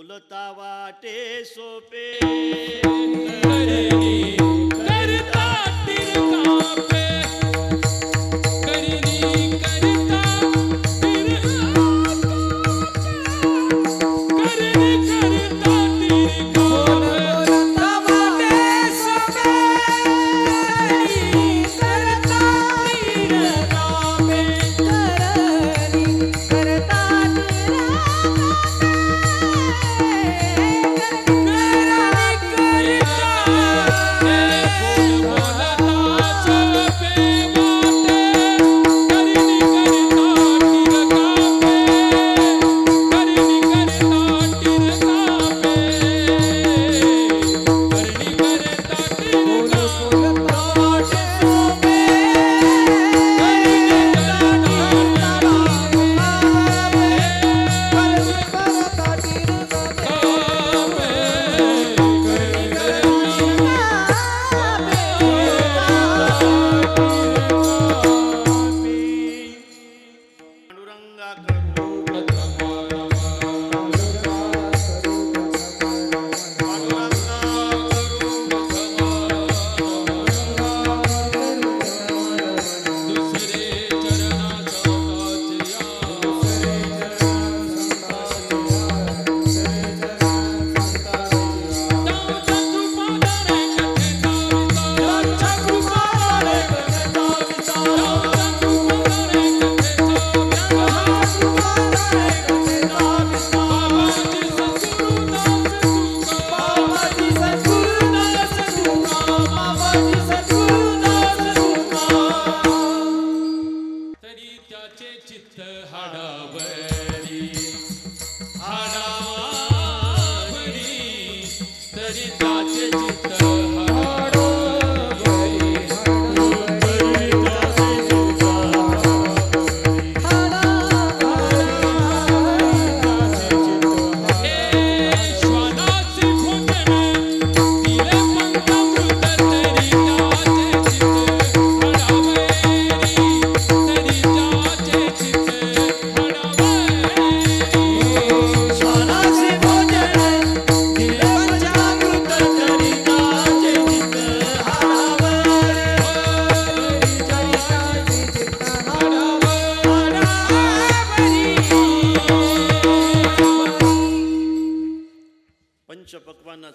बोलता वाटे सोपे. चित्त हाडावरी. हाडावरी. तरी ताचे चित्त પકવાના